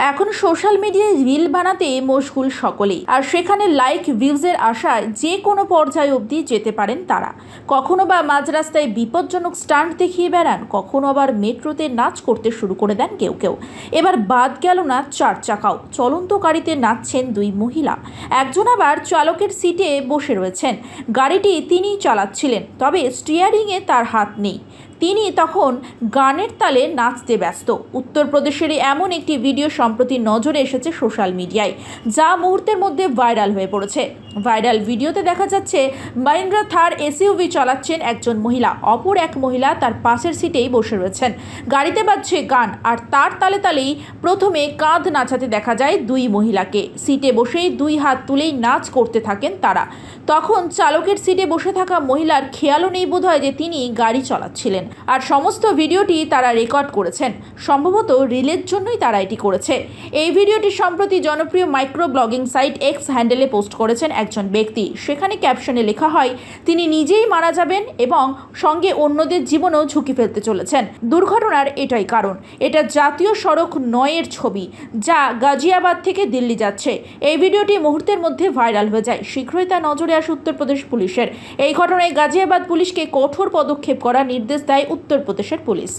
এখন সোশ্যাল মিডিয়ায় রিল বানাতে মশগুল সকলেই। আর সেখানে লাইক ভিউজের আশায় যে কোনো পর্যায়ে অবধি যেতে পারেন তারা। কখনো বা মাঝ রাস্তায় বিপজ্জনক স্টান্ট দেখিয়ে বেড়ান, কখনো আবার মেট্রোতে নাচ করতে শুরু করে দেন কেউ কেউ। এবার বাদ গেল না চার চাকাও। চলন্ত গাড়িতে নাচছেন দুই মহিলা। একজন আবার চালকের সিটে বসে রয়েছেন। গাড়িটি তিনিই চালাচ্ছিলেন, তবে স্টিয়ারিংয়ে তার হাত নেই। তিনি তখন গানের তালে নাচতে ব্যস্ত। উত্তরপ্রদেশেরই এমন একটি ভিডিও সম্প্রতি নজরে এসেছে সোশ্যাল মিডিয়ায়, যা মুহূর্তের মধ্যে ভাইরাল হয়ে পড়েছে। ভাইরাল ভিডিওতে দেখা যাচ্ছে, মাহিন্দ্রা থার এসইউভি চালাচ্ছেন একজন মহিলা। অপর এক মহিলা তার পাশের সিটেই বসে রয়েছেন। গাড়িতে বাজছে গান, আর তার তালে তালেই প্রথমে কাঁধ নাচাতে দেখা যায় দুই মহিলাকে। সিটে বসেই দুই হাত তুলেই নাচ করতে থাকেন তারা। তখন চালকের সিটে বসে থাকা মহিলার খেয়ালও নেই বোধ হয় যে তিনি গাড়ি চালাচ্ছিলেন। আর সমস্ত ভিডিওটি তারা রেকর্ড করেছেন। সম্ভবত রিলের জন্যই তারা এটি করেছে। এই ভিডিওটি সম্প্রতি জনপ্রিয় মাইক্রো ব্লগিং সাইট এক্স হ্যান্ডেলে পোস্ট করেছেন একজন ব্যক্তি। সেখানে ক্যাপশনে লেখা হয়, তিনি নিজেই মারা যাবেন এবং সঙ্গে অন্যদের জীবনও ঝুঁকি ফেলতে চলেছেন। দুর্ঘটনার এটাই কারণ। এটা জাতীয় সড়ক নয়ের ছবি, যা গাজিয়াবাদ থেকে দিল্লি যাচ্ছে। এই ভিডিওটি মুহূর্তের মধ্যে ভাইরাল হয়ে যায়। শীঘ্রই তা নজরে আসে উত্তরপ্রদেশ পুলিশের। এই ঘটনায় গাজিয়াবাদ পুলিশকে কঠোর পদক্ষেপ করার নির্দেশ উত্তরপ্রদেশের পুলিশ।